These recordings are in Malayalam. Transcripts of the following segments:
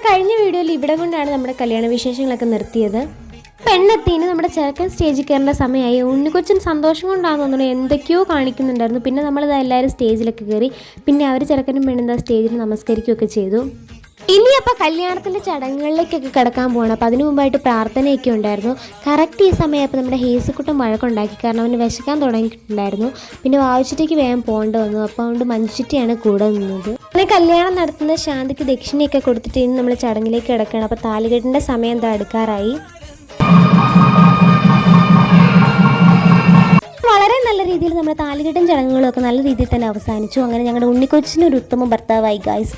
നമ്മുടെ കഴിഞ്ഞ വീഡിയോയിൽ ഇവിടെ കൊണ്ടാണ് നമ്മുടെ കല്യാണ വിശേഷങ്ങളൊക്കെ നിർത്തിയത്. പെണ്ണെത്തിന് നമ്മുടെ ചെറുക്കൻ സ്റ്റേജിൽ കയറേണ്ട സമയമായി. ഉണ്ണിക്കൊച്ചൻ സന്തോഷം കൊണ്ടാണെന്ന് തോന്നുന്നു. എന്തൊക്കെയോ കാണിക്കുന്നുണ്ടായിരുന്നു. പിന്നെ നമ്മളിത് എല്ലാവരും സ്റ്റേജിലൊക്കെ കയറി പിന്നെ അവർ ചെറുക്കനും പെണ്ണെന്താ സ്റ്റേജിൽ നമസ്കരിക്കുകയൊക്കെ ചെയ്തു. ഇനി അപ്പോൾ കല്യാണത്തിന്റെ ചടങ്ങുകളിലേക്കൊക്കെ കിടക്കാൻ പോകണം അപ്പോൾ അതിനു മുമ്പായിട്ട് പ്രാർത്ഥനയൊക്കെ ഉണ്ടായിരുന്നു. കറക്റ്റ് ഈ സമയപ്പോൾ നമ്മുടെ ഹേസുക്കുട്ടം വഴക്കുണ്ടാക്കി. കാരണം അവന് വിശക്കാൻ തുടങ്ങിയിട്ടുണ്ടായിരുന്നു. പിന്നെ വാവിച്ചിട്ടേക്ക് വേഗം പോകേണ്ടി വന്നു. അപ്പോൾ അതുകൊണ്ട് മഞ്ചിട്ടിയാണ് കൂടെ നിന്നത്. അങ്ങനെ കല്യാണം നടത്തുന്ന ശാന്തിക്ക് ദക്ഷിണയൊക്കെ കൊടുത്തിട്ട് ഇന്ന് നമ്മൾ ചടങ്ങിലേക്ക് കിടക്കണം. അപ്പോൾ താലികെട്ടിന്റെ സമയം എന്താ എടുക്കാറായി? വളരെ നല്ല രീതിയിൽ നമ്മുടെ താലികെട്ടും ചടങ്ങുകളൊക്കെ നല്ല രീതിയിൽ തന്നെ അവസാനിച്ചു. അങ്ങനെ ഞങ്ങളുടെ ഉണ്ണിക്കൊച്ചിന് ഒരു ഉത്തമ ഭർത്താവായി ഗായ്സ്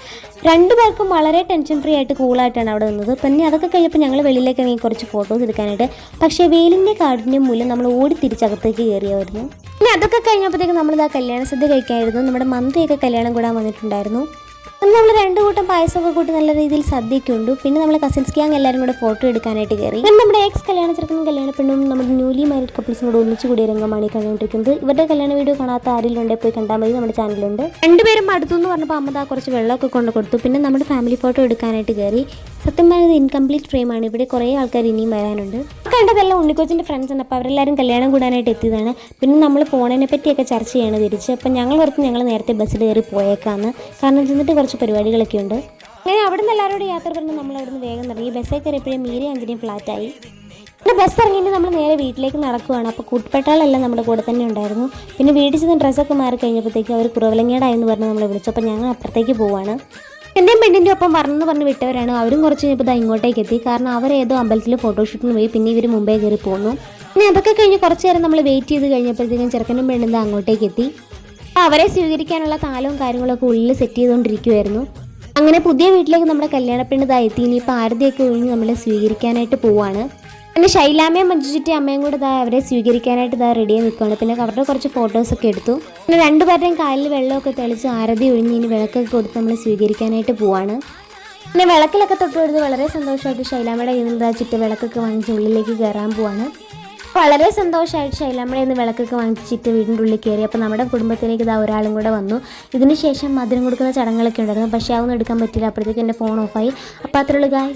രണ്ടു പേർക്കും വളരെ ടെൻഷൻ ഫ്രീ ആയിട്ട് കൂളായിട്ടാണ് അവിടെ നിന്നത്. പിന്നെ അതൊക്കെ കഴിഞ്ഞപ്പോൾ ഞങ്ങൾ വെളിയിലേക്ക് ഇറങ്ങി കുറച്ച് ഫോട്ടോസ് എടുക്കാനായിട്ട്. പക്ഷേ വെയിലിന്റെ കാഠിന്യം മൂലം നമ്മൾ ഓടി തിരിച്ചകത്തേക്ക് കയറിയായിരുന്നു. പിന്നെ അതൊക്കെ കഴിഞ്ഞപ്പോഴത്തേക്ക് ആ കല്യാണ സദ്യ കഴിക്കായിരുന്നു നമ്മുടെ മന്ത്രിയൊക്കെ കല്യാണം കൂടാൻ വന്നിട്ടുണ്ടായിരുന്നു. അന്ന് നമ്മൾ രണ്ട് കൂട്ടം പായസമൊക്കെ കൂട്ടി നല്ല രീതിയിൽ സദ്യയൊക്കെ ഉണ്ട്. പിന്നെ നമ്മൾ കസിൻസ് ഗ്യാങ് എല്ലാവരും കൂടെ ഫോട്ടോ എടുക്കാനായിട്ട് കയറി. അങ്ങനെ നമ്മുടെ എക്സ് കല്യാണ ചെറുക്കനും കല്യാണ പെണ്ണും നമ്മുടെ ന്യൂലി മാരീഡ് കപ്പിൾസും കൂടെ ഒന്നിച്ച് കൂടിയ രംഗമാണ് ഈ കണ്ടുകൊണ്ടിരിക്കുന്നത്. ഇവരുടെ കല്യാണ വീഡിയോ കാണാത്ത ഉണ്ടെങ്കിൽ പോയി കണ്ടാൽ മതി. നമ്മുടെ ചാനലുണ്ട് രണ്ടുപേരും അടുത്തു എന്ന് പറഞ്ഞപ്പോൾ അമ്മ കുറച്ച് വെള്ളമൊക്കെ കൊണ്ട് കൊടുത്തു. പിന്നെ നമ്മുടെ ഫാമിലി ഫോട്ടോ എടുക്കാനായിട്ട് കയറി. സത്യം പറഞ്ഞത് ഇൻകംപ്ലീറ്റ് ഫ്രെയിമാണ് ഇവിടെ കുറേ ആൾക്കാർ ഇനിയും വരാനുണ്ട്. കണ്ടതെല്ലാം ഉണ്ണിക്കോച്ചിന്റെ ഫ്രണ്ട്സ് ആണ്. അപ്പോൾ അവരെല്ലാവരും കല്യാണം കൂടാനായിട്ട് എത്തിയതാണ്. പിന്നെ നമ്മൾ പോണതിനെ പറ്റിയൊക്കെ ചർച്ച ചെയ്യാണ് തിരിച്ച്. അപ്പോൾ ഞങ്ങൾ ഓർത്ത് ഞങ്ങൾ നേരത്തെ ബസ്സിൽ കയറി പോയേക്കാന്ന്. കാരണം ചെന്നിട്ട് കുറച്ച് പരിപാടികളൊക്കെ ഉണ്ട്. അങ്ങനെ അവിടെ നിന്ന് എല്ലാവരോടും യാത്ര പറഞ്ഞ് നമ്മൾ അവിടെ നിന്ന് വേഗം ഇറങ്ങി ബസ്സിൽ കയറിയപ്പോഴും മീരി അഞ്ചിനെയും ഫ്ലാറ്റായി പിന്നെ ബസ് ഇറങ്ങിയിട്ട് നമ്മൾ നേരെ വീട്ടിലേക്ക് നടക്കുവാണ്. അപ്പോൾ കൂട്ടുപെട്ടാളെല്ലാം നമ്മുടെ കൂടെ തന്നെ ഉണ്ടായിരുന്നു. പിന്നെ വീട്ടിൽ ചെന്ന് ഡ്രസ്സൊക്കെ മാറി കഴിഞ്ഞപ്പോഴത്തേക്ക് അവർ കുറവലങ്ങേടായെന്ന് പറഞ്ഞ് നമ്മളെ വിളിച്ചു. അപ്പോൾ ഞങ്ങൾ അപ്പുറത്തേക്ക് പോവാണ്. എന്റെയും പെണ്ണിന്റെ ഒപ്പം പറഞ്ഞു പറഞ്ഞ് വിട്ടവരാണ്. അവരും കുറച്ച് കഴിഞ്ഞപ്പോൾ ഇതാ ഇങ്ങോട്ടേക്ക് എത്തി. കാരണം അവരേതോ അമ്പലത്തിൽ ഫോട്ടോഷൂട്ടിന് പോയി. പിന്നെ ഇവർ മുമ്പേ കയറി പോന്നു. പിന്നെ അതൊക്കെ കഴിഞ്ഞ് കുറച്ച് നേരം നമ്മൾ വെയിറ്റ് ചെയ്ത് കഴിഞ്ഞപ്പോഴത്തേക്കും ചെറുക്കനും പെണ്ണും അങ്ങോട്ടേക്ക് എത്തി. അവരെ സ്വീകരിക്കാനുള്ള താലവും കാര്യങ്ങളൊക്കെ ഉള്ളിൽ സെറ്റ് ചെയ്തുകൊണ്ടിരിക്കുമായിരുന്നു അങ്ങനെ പുതിയ വീട്ടിലേക്ക് നമ്മുടെ കല്യാണപ്പെണ്ണ് ഇതാ എത്തി. ഇനിയിപ്പോൾ ആരതിയൊക്കെ ഒഴിഞ്ഞ് നമ്മളെ സ്വീകരിക്കാനായിട്ട് പോവാണ്. പിന്നെ ശൈലാമ്മയും മഞ്ജുചുറ്റി അമ്മയും കൂടെ ഇതാ അവരെ സ്വീകരിക്കാനായിട്ട് ഇതാ റെഡിയായി നിൽക്കുകയാണ് പിന്നെ അവരുടെ കുറച്ച് ഫോട്ടോസൊക്കെ എടുത്തു. പിന്നെ രണ്ടുപേരുടെയും കാലിൽ വെള്ളമൊക്കെ തെളിച്ച് ആരതി ഒഴിഞ്ഞ് ഇനി വിളക്കൊക്കെ കൊടുത്ത് നമ്മൾ സ്വീകരിക്കാനായിട്ട് പോവാണ്. പിന്നെ വിളക്കിലൊക്കെ തൊട്ട് കൊടുത്ത് വളരെ സന്തോഷമായിട്ട് ശൈലാമ്മയുടെ കയ്യിൽ നിന്ന് ചുറ്റ വിളക്കൊക്കെ വാങ്ങിച്ച് ഉള്ളിലേക്ക് കയറാൻ പോവാണ്. വളരെ സന്തോഷമായിട്ട് ശൈലാമ്മയുടെ നിന്ന് വിളക്കൊക്കെ വാങ്ങിച്ചിട്ട് വീടിന്റെ ഉള്ളിൽ കയറി. അപ്പോൾ നമ്മുടെ കുടുംബത്തിലേക്ക് ഇതാ ഒരാളും കൂടെ വന്നു. ഇതിന് ശേഷം മധുരം കൊടുക്കുന്ന ചടങ്ങുകളൊക്കെ ഉണ്ടായിരുന്നു. പക്ഷേ അതൊന്നും എടുക്കാൻ പറ്റില്ല അപ്പോഴത്തേക്ക് എന്റെ ഫോൺ ഓഫായി അപ്പോൾ അത്രയുള്ളൂ ഗായ്സ്